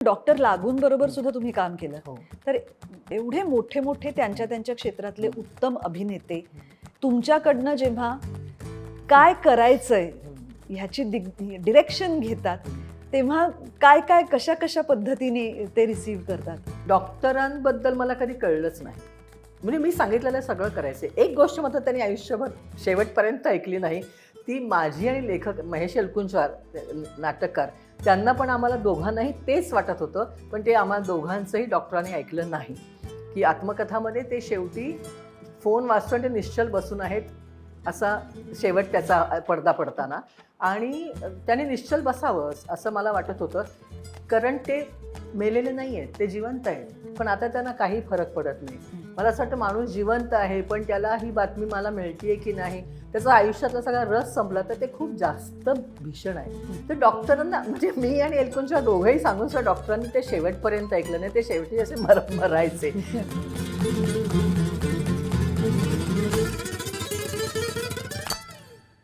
Doctor लागून बरोबर सुद्धा तुम्ही काम केलं. हो. तर एवढे मोठे मोठे त्यांच्या त्यांच्या क्षेत्रातले उत्तम अभिनेते तुमच्याकडनं जेव्हा काय करायचंय ह्याची डिरेक्शन घेतात तेव्हा काय काय कशा कशा पद्धतीने ते रिसीव्ह करतात? डॉक्टरांबद्दल मला कधी कळलंच नाही. म्हणजे मी सांगितलेलं सगळं करायचे. एक गोष्ट मात्र त्यांनी आयुष्यभर शेवटपर्यंत ऐकली नाही. ती माझी आणि लेखक महेश एलकुंचवार नाटककार त्यांना पण आम्हाला दोघांनाही तेच वाटत होतं पण ते आम्हाला दोघांचंही डॉक्टरांनी ऐकलं नाही. की आत्मकथामध्ये ते शेवटी फोन वाचून ते निश्चल बसून आहेत असा शेवट त्याचा पडदा पडताना. आणि त्याने निश्चल बसावं असं मला वाटत होतं कारण ते मेलेले नाही आहेत ते जिवंत आहेत. पण आता त्यांना काही फरक पडत नाही. मला असं वाटतं माणूस जिवंत आहे पण त्याला ही बातमी मला मिळतीये की नाही त्याचा आयुष्यातला सगळा रस संपला तर ते खूप जास्त भीषण आहे. तर डॉक्टरांना म्हणजे मी आणि एलकुंच्या दोघंही सांगून सुद्धा डॉक्टरांनी ते शेवटपर्यंत ऐकलं नाही ते शेवटी असे मर मरायचे.